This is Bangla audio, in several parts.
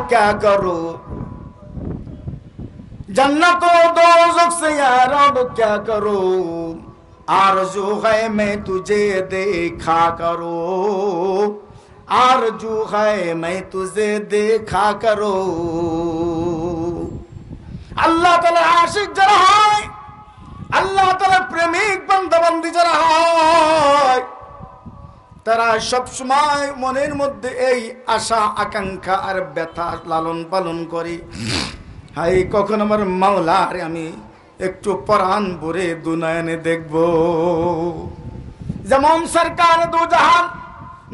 क्या करो? जन्नत दो से यार क्या करो? आर जो है मैं तुझे देखा करो। आर जो है मैं तुझे देखा करो। अल्लाह तला आशिक जरा अल्लाह तला प्रेमिक बंदबंदी जरा তারা সব সময় মনের মধ্যে এই আশা, আকাঙ্ক্ষা আর ব্যথা লালন পালন করে। হাই, কখন আমার মাওলারে আমি একটু পরাণ ভরে দুনায়নে দেখব। যেমন সরকার দু জাহান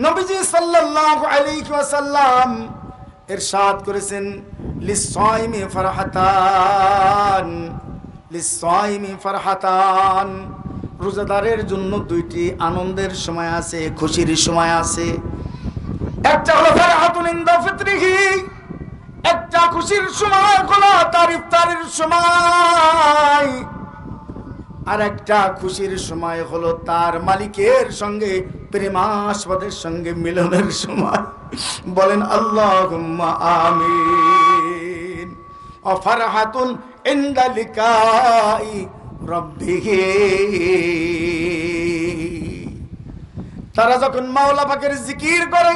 নবীজি সাল্লাল্লাহু আলাইহি ওয়াসাল্লাম ইরশাদ করেছেন লিসাইমি ফারহাতান লিসাইমি ফারহাতান। রোজাদারের জন্য দুইটি আনন্দের সময় আছে, খুশির সময় আছে। একটা হলো একটা খুশির সময় হলো তার ইফতারের সময়। আর একটা খুশির সময় হলো তার মালিকের সঙ্গে প্রেমাস্পদের সঙ্গে মিলনের সময়। বলেন আল্লাহ আমিন। অফারহাতুন ইনদা লিকাই রব্বিহি। তারা যখন মাওলা পাকের জিকির করে,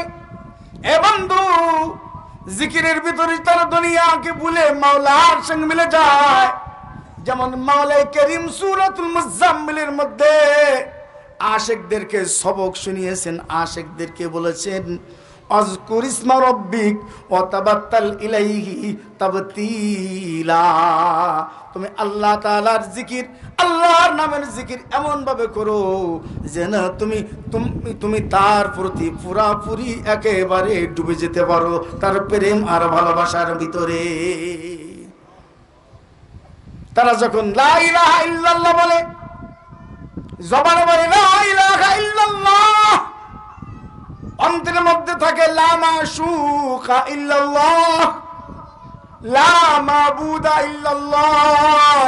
এ বন্ধু, জিকিরের ভিতরে তারা দুনিয়াকে ভুলে মাওলার সঙ্গে মিলে যায়। যেমন মাওলাই করিম সুরাতুল মুজাম্মিলের মধ্যে আশেকদেরকে সবক শুনিয়েছেন, আশেকদেরকে বলেছেন তুমি আল্লাহ তাআলার জিকির, আল্লাহর নামের জিকির এমন ভাবে করো যেন তুমি তুমি তুমি তার প্রতি পুরাপুরি একেবারে ডুবে যেতে পারো তার প্রেম আর ভালোবাসার ভিতরে। তারা যখন লা ইলাহা ইল্লাল্লাহ বলে, জবানে বলে লা ইলাহা ইল্লাল্লাহ অন্তরের মধ্যে থাকে, লা মাশুকা ইল্লাল্লাহ, লা মাবুদা ইল্লাল্লাহ,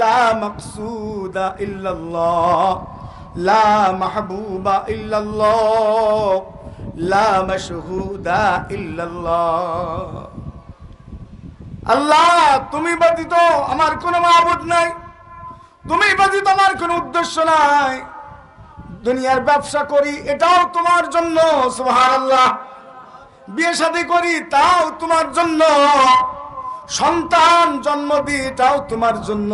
লা মাকসুদা ইল্লাল্লাহ, লা মাহবুবা ইল্লাল্লাহ, লা মাশহুদা ইল্লাল্লাহ। আল্লাহ, তুমি ব্যতীত আমার কোনো মাহবুদ নাই, তুমি ব্যতীত আমার কোনো উদ্দেশ্য নাই। দুনিয়ার ব্যবসা করি, এটাও তোমার জন্য বিয়ে শাদী করি, তাও তোমার জন্য। সন্তান জন্ম দিই এটাও তোমার জন্য।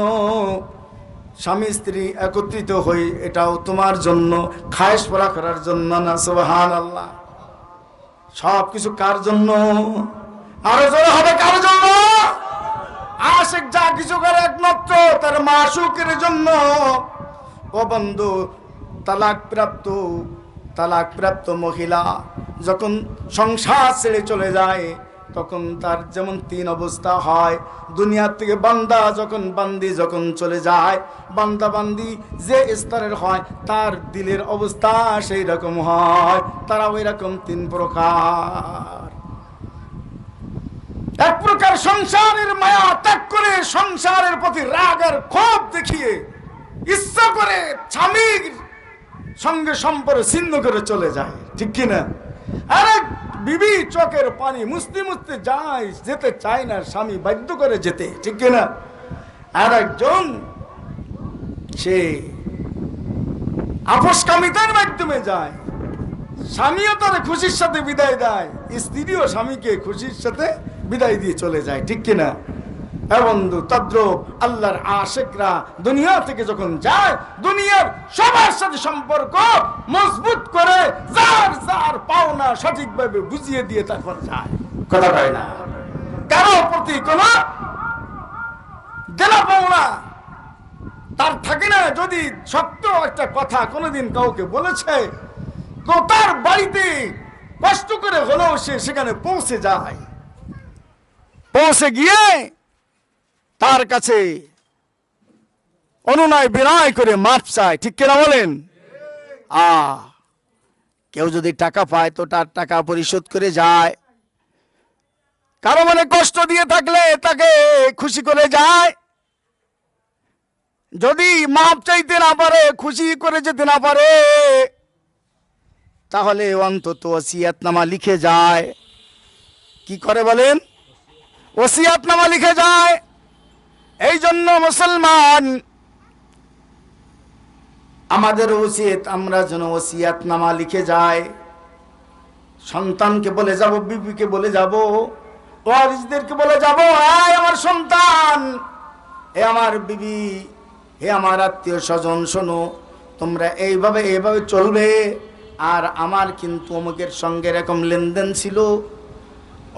স্বামী, স্ত্রী একত্রিত হই, এটাও তোমার জন্য। খায়েশ পড়া করার জন্য না সুহান আল্লাহ সব কিছু কার জন্য? আরও জোরে হবে কার জন্য? আশেক যা কিছু করে একমাত্র, তার মাসুকের জন্য। ও বন্ধু তালাক প্রাপ্ত তালাক প্রাপ্ত মহিলা যখন সংসার ছেড়ে চলে যায়, তখন তার যেমন তিন অবস্থা হয়, দুনিয়ার থেকে বান্দা যখন বান্দি যখন চলে যায়, বান্দা বান্দি যে স্তরের হয়, তার দিলের অবস্থা সেই রকম হয় তারা ওই রকম তিন প্রকার। এক প্রকার সংসারের মায়া ত্যাগ করে সংসারের প্রতি রাগ আর ক্ষোভ দেখিয়ে, ইচ্ছা করে স্বামীর সঙ্গে সম্পর্ক ছিন্ন করে চলে যায়। ঠিক কিনা? আরেক বিবি চোখের পানি মুছতে মুছতে যায়, যেতে চায় না স্বামী, বাধ্য করে যেতে। ঠিক কিনা? আর একজন সে আপসকামিতার মাধ্যমে যায়। স্বামীও তার খুশির সাথে বিদায় দেয়। স্ত্রীও স্বামীকে খুশির সাথে বিদায় দিয়ে চলে যায়। ঠিক কিনা? বন্ধু আল্লাহর আশেকরা দুনিয়া থেকে যখন যায়, দুনিয়ার সবার সাথে সম্পর্ক মজবুত করে যার যার পাওনা সঠিকভাবে বুঝিয়ে দিয়ে তারপর যায়। কথা না? কারও প্রতি কোন পাওনা তার থাকে না। যদি সত্য একটা কথা কোনোদিন কাউকে বলেছে, তো তার বাড়িতে কষ্ট করে হলেও সে সেখানে পৌঁছে যায়। পৌঁছে গিয়ে তার কাছে অনুনয় বিনয় করে মাপ চায়। ঠিক কিনা বলেন? আ, কেউ যদি টাকা পায় তো তার টাকা পরিশোধ করে যায়। কারও মনে কষ্ট দিয়ে থাকলে তাকে খুশি করে যায়। যদি মাপ চাইতে না পারে, খুশি করে যেতে না পারে, তাহলে অন্তত ওসিয়াতনামা লিখে যায়। কি করে বলেন? ওসিয়াতনামা লিখে যায়। এই জন্য মুসলমান, আমাদের উচিত আমরা যেন ওসিয়াতনামা লিখে যাই। সন্তানকে বলে যাব, বিবিকে বলে যাব, ওয়ারিসদেরকে বলে যাব, আয় আমার সন্তান হে আমার বিবি, হে আমার আত্মীয় স্বজন, শোনো, তোমরা এইভাবে এইভাবে চলবে। আর আমার কিন্তু অমুকের সঙ্গে এরকম লেনদেন ছিল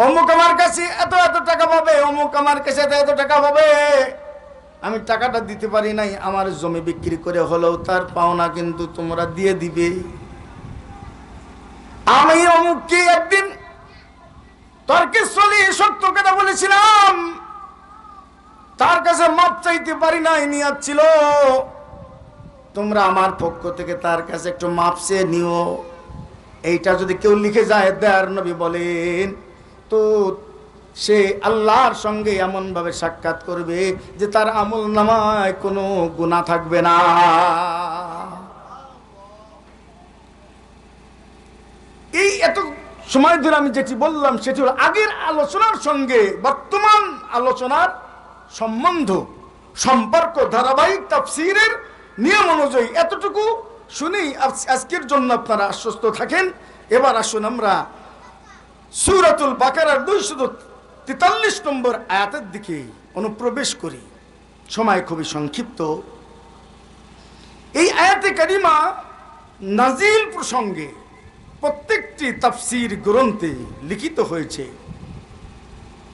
অমুক আমার কাছে এত এত টাকা পাবে, অমুক আমার কাছে এত এত টাকা পাবে। আমি টাকাটা দিতে পারি নাই, আমার জমি বিক্রি করে হলেও তার পাওনা কিন্তু তোমরা দিয়ে দিবে। আমি অমুককে একদিন তর্কে চলি সত্য কথা বলেছিলাম। তার কাছে মাপ চাইতে পারি নাই নিয়াত ছিল। তোমরা আমার পক্ষ থেকে তার কাছে একটু মাপ চেয়ে নিও। এইটা যদি কেউ লিখে যায়, দেয়ার নবী বলেন তো সে আল্লাহর সঙ্গে এমন ভাবে সাক্ষাৎ করবে যে তার আমল নামায় কোনো গুণা থাকবে না। এই এত সময় ধরে আমি যেটি বললাম, সেটি হলো আগের আলোচনার সঙ্গে বর্তমান আলোচনার সম্বন্ধ, সম্পর্ক, ধারাবাহিক তাফসিরের নিয়ম অনুযায়ী এতটুকু শুনেই আজ- আজকের জন্য আপনারা আশ্বস্ত থাকেন। এবার আসুন আমরা সুরাতুল বাকারার দুইশত তেতাল্লিশ নম্বর আয়াতের দিকে অনুপ্রবেশ করি। সময় খুবই সংক্ষিপ্ত। এই আয়াতে কারিমা নাজিল প্রসঙ্গে প্রত্যেকটি তাফসির গ্রন্থে লিখিত হয়েছে।